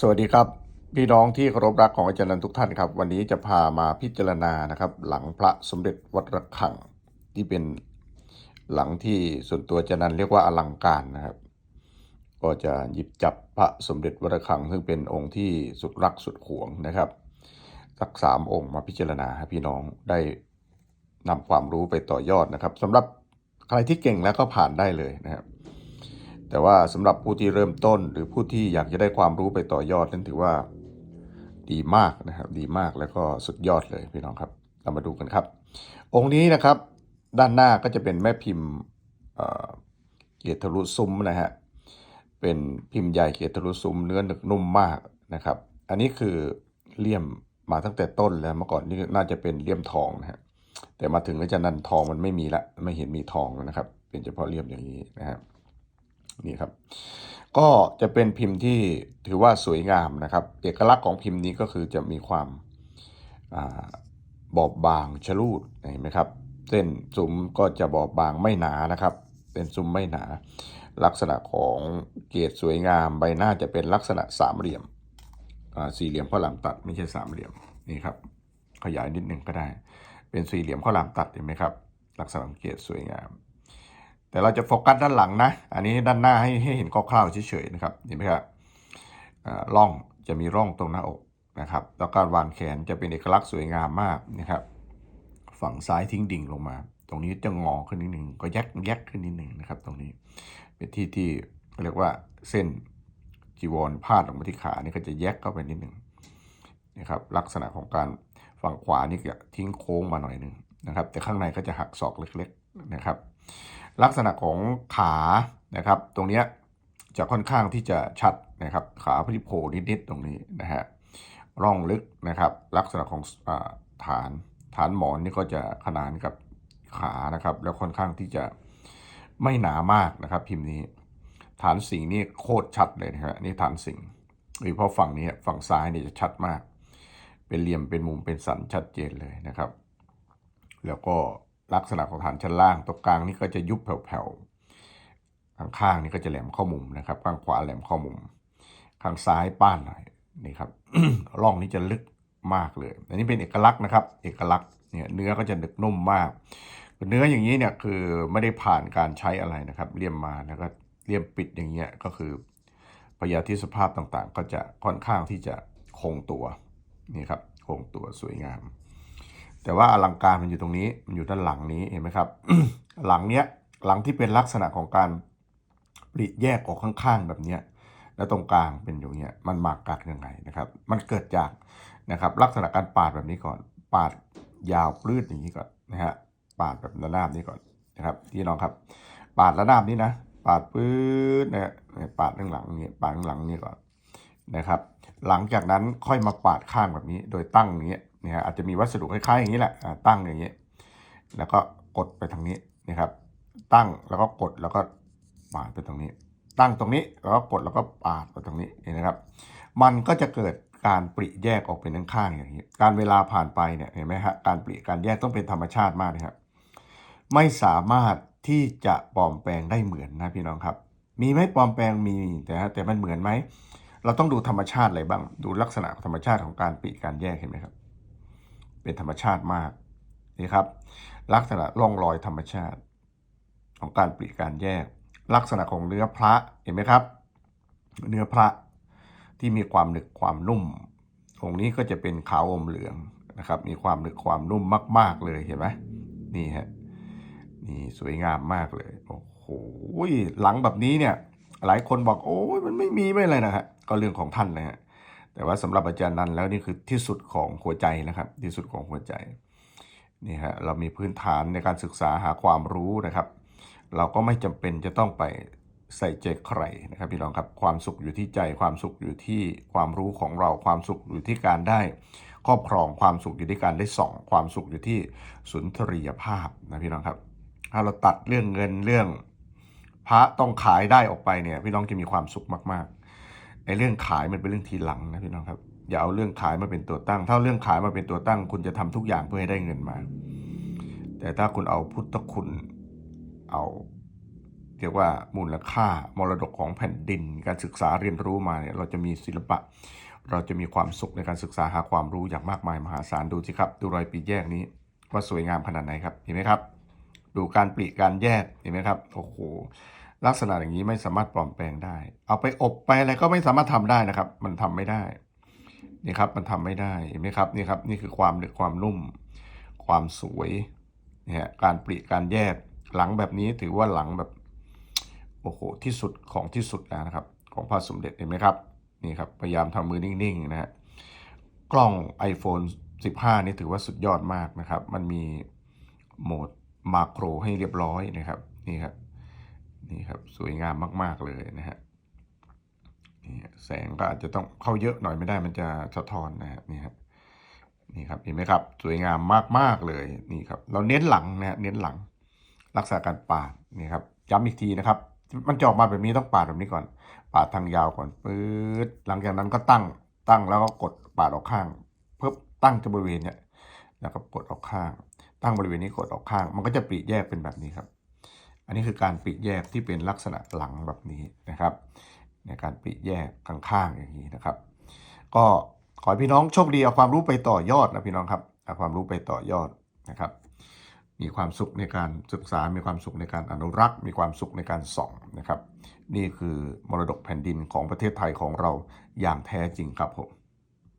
สวัสดีครับพี่น้องที่เคารพรักของอาจารย์นันทุกท่านครับ วันนี้จะพามาพิจารณานะครับ หลังพระสมเด็จวัดระฆังที่เป็นหลังที่ส่วนตัวอาจารย์นันเรียกว่าอลังการนะครับ ก็จะหยิบจับพระสมเด็จวัดระฆัง ซึ่งเป็นองค์ที่สุดรักสุดหวงนะครับสักสามองค์มาพิจารณาให้พี่น้องได้นำความรู้ไปต่อยอดนะครับสำหรับใครที่เก่งแล้วก็ผ่านได้เลยนะครับ แต่ว่าสำหรับผู้ที่เริ่มต้นหรือผู้ที่อยากจะได้ความรู้ไปต่อยอดนั้นถือว่าดีมากนะครับดีมากแล้วก็สุดยอดเลยพี่น้องครับ เรามาดูกันครับ องค์นี้นะครับด้านหน้าก็จะเป็นแม่พิมพ์เกียรติทะลุซุ้มนะฮะเป็นพิมพ์ใหญ่เกียรติทะลุซุ้มเนื้อหนึกนุ่มมากนะครับ อันนี้คือเลี่ยมมาตั้งแต่ต้นแล้วเมื่อก่อนนี่น่าจะเป็นเลี่ยมทองนะฮะแต่มาถึงแล้วจะนันทองมันไม่มีละไม่เห็นมีทองนะครับ เป็นเฉพาะเลี่ยมอย่างนี้นะครับ นี่ครับ ก็จะเป็นพิมพ์ที่ถือว่าสวยงามนะครับ เอกลักษณ์ของพิมพ์นี้ก็คือจะมีความบอบบางชะลูดเห็นไหมครับ เส้นซุ้มก็จะบอบบางไม่หนานะครับเส้นซุ้มไม่หนา ลักษณะของเกรดสวยงามใบหน้าจะเป็นลักษณะสามเหลี่ยมสี่เหลี่ยมข้าวหลามตัดไม่ใช่สามเหลี่ยมนี่ครับ ขยายนิดนึงก็ได้ เป็นสี่เหลี่ยมข้าวหลามตัดเห็นไหมครับ ลักษณะของเกรดสวยงาม แต่เราจะโฟกัสด้านหลังนะ อันนี้ด้านหน้าให้ให้เห็นคร่าวๆเฉยๆนะครับเห็นไหมครับร่องจะมีร่องตรงหน้าอกนะครับ แล้วการวางแขนจะเป็นเอกลักษณ์สวยงามมากนะครับ ฝั่งซ้ายทิ้งดิ่งลงมา ตรงนี้จะงอขึ้นนิดหนึ่งก็แยกแยกขึ้นนิดหนึ่งนะครับ ตรงนี้เป็นที่ที่เรียกว่าเส้นจีวรพาดลงมาที่ขานี่ก็จะแยกเข้าไปนิดหนึ่งนะครับ ลักษณะของการฝั่งขวานี่จะทิ้งโค้งมาหน่อยหนึ่งนะครับ แต่ข้างในก็จะหักศอกเล็ก ๆนะครับ ลักษณะของขานะครับ ตรงนี้จะค่อนข้างที่จะชัดนะครับ ขาพลิโผล่นิดๆตรงนี้นะฮะร่องลึกนะครับ ลักษณะของอฐานฐานหมอนนี่ก็จะขนานกับขานะครับ แล้วค่อนข้างที่จะไม่หนามากนะครับ พิมพ์นี้ ฐานสิงห์นี่โคตรชัดเลยนะครับนี่ฐานสิงห์โดยเฉพาะฝั่งนี้ฝั่งซ้ายนี่จะชัดมาก เป็นเหลี่ยมเป็นมุมเป็นสันชัดเจนเลยนะครับ แล้วก็ ลักษณะของฐานชั้นล่างตรงกลางนี่ก็จะยุบแผ่วๆข้างข้างนี่ก็จะแหลมเข้ามุมนะครับข้างขวาแหลมเข้ามุม ข้างซ้ายป้านหน่อยนี่ครับร่องนี้จะลึกมากเลย อันนี้เป็นเอกลักษณ์นะครับ เอกลักษณ์เนี่ยเนื้อก็จะหนึกนุ่มมาก เนื้ออย่างนี้เนี่ยคือไม่ได้ผ่านการใช้อะไรนะครับเลี่ยมมาแล้วก็เลี่ยมปิดอย่างเงี้ยก็คือพยาธิสภาพต่างๆ ก็จะค่อนข้างที่จะคงตัวนี่ครับคงตัวสวยงาม แต่ว่าอลังการมันอยู่ตรงนี้มันอยู่ด้านหลังนี้เห็นไหมครับ หลังเนี้ยหลังที่เป็นลักษณะของการปริแยกออกข้างๆแบบเนี้ยแล้วตรงกลางเป็นอย่างเงี้ยมันมากัดยังไงนะครับ มันเกิดจากนะครับ ลักษณะการปาดแบบนี้ก่อน ปาดยาวปลื้ดอย่างนี้ก่อนนะฮะปาดแบบระนาบนี้ก่อนนะครับพี่น้องครับ ปาดระนาบนี้นะ ปาดปื๊ดนะปาดข้างหลังเนี้ปาดข้างหลังนี้ก่อนนะครับ หลังจากนั้นค่อยมาปาดข้างแบบนี้ โดยตั้งอย่างเงี้ยนะฮะอาจจะมีวัสดุคล้ายๆอย่างนี้แหละตั้งอย่างเงี้ยแล้วก็กดไปทางนี้นะครับ ตั้งแล้วก็กดแล้วก็ปาดไปตรงนี้ ตั้งตรงนี้แล้วก็กดแล้วก็ปาดไปตรงนี้นะครับ มันก็จะเกิดการปริแยกออกเป็นข้างๆอย่างนี้ การเวลาผ่านไปเนี่ยเห็นไหมฮะการปริการแยกต้องเป็นธรรมชาติมากนะครับไม่สามารถที่จะปลอมแปลงได้เหมือนนะพี่น้องครับ มีไหมปลอมแปลงมีแต่แต่มันเหมือนไหม เราต้องดูธรรมชาติอะไรบ้าง ดูลักษณะธรรมชาติของการปริการแยกเห็นไหมครับ เป็นธรรมชาติมากนี่ครับ ลักษณะร่องรอยธรรมชาติ ของการปริการแยก ลักษณะของเนื้อพระเห็นไหมครับ เนื้อพระที่มีความหนึกความนุ่มองค์นี้ก็จะเป็นขาวอมเหลืองนะครับ มีความหนึกความนุ่มมาก ๆเลยเห็นไหมนี่ฮะนี่สวยงามมากเลยโอ้โหหลังแบบนี้เนี่ย หลายคนบอกโอ้ยมันไม่มีไม่อะไรนะฮะก็เรื่องของท่านนะฮะแต่ว่าสำหรับอาจารย์นันแล้วนี่คือที่สุดของหัวใจนะครับที่สุดของหัวใจนี่ฮะเรามีพื้นฐานในการศึกษาหาความรู้นะครับ เราก็ไม่จำเป็นจะต้องไปใส่ใจใครนะครับพี่น้องครับความสุขอยู่ที่ใจความสุขอยู่ที่ความรู้ของเราความสุขอยู่ที่การได้ครอบครองความสุขอยู่ที่การได้ส่อง ความสุขอยู่ที่สุนทรียภาพนะพี่น้องครับถ้าเราตัดเรื่องเงินเรื่อง พระต้องขายได้ออกไปเนี่ยพี่น้องจะมีความสุขมากๆไอ้เรื่องขายมันเป็นเรื่องทีหลังนะพี่น้องครับอย่าเอาเรื่องขายมาเป็นตัวตั้ง ถ้าเรื่องขายมาเป็นตัวตั้ง คุณจะทำทุกอย่างเพื่อให้ได้เงินมา แต่ถ้าคุณเอาพุทธคุณเอาเรียกว่ามูลค่ามรดกของแผ่นดิน การศึกษาเรียนรู้มาเนี่ยเราจะมีศิลปะ เราจะมีความสุขในการศึกษาหาความรู้อย่างมากมายมหาศาลดูสิครับ ดูรอยปีแยกนี้ว่าสวยงามขนาดไหนครับเห็นไหมครับ ดูการปลีการแยกเห็นไหมครับโอ้โหลักษณะอย่างนี้ไม่สามารถปลอมแปลงได้ เอาไปอบไปอะไรก็ไม่สามารถทำได้นะครับ มันทำไม่ได้นี่ครับมันทำไม่ได้เห็นไหมครับนี่ครับนี่คือความหนึบความนุ่ม ความสวยเนี่ยการปลีการแยกหลังแบบนี้ถือว่าหลังแบบโอ้โหที่สุดของที่สุดแล้วนะครับ ของพระสมเด็จเห็นไหมครับนี่ครับพยายามทำมือนิ่งๆนะฮะกล้อง iPhone 15 นี่ถือว่าสุดยอดมากนะครับ มันมีโหมด มาโครให้เรียบร้อยนะครับ นี่ครับ นี่ครับ สวยงามมาก ๆเลยนะฮะนี่แสงก็อาจจะต้องเข้าเยอะหน่อยไม่ได้มันจะสะท้อนนะฮะนี่ครับนี่ครับเห็นไหมครับ สวยงามมากๆเลยนี่ครับ เราเน้นหลังนะฮะเน้นหลัง รักษาการปาดนี่ครับย้ำอีกทีนะครับ มันจออกมาแบบนี้ต้องปาดแบบนี้ก่อน ปาดทางยาวก่อนปื๊ดหลังจากนั้นก็ตั้งตั้งแล้วก็กดปาดออกข้างเพิ่มตั้งจะบริเวณเนี้ยแล้วก็กดออกข้าง ตั้งบริเวณนี้กดออกข้าง มันก็จะปลีแยกเป็นแบบนี้ครับ อันนี้คือการปลีแยกที่เป็นลักษณะหลังแบบนี้นะครับ ในการปลีแยกข้างๆอย่างนี้นะครับ ก็ขอให้พี่น้องโชคดีเอาความรู้ไปต่อยอดนะพี่น้องครับเอาความรู้ไปต่อยอดนะครับ มีความสุขในการศึกษา มีความสุขในการอนุรักษ์ มีความสุขในการส่องนะครับ นี่คือมรดกแผ่นดินของประเทศไทยของเราอย่างแท้จริงครับผม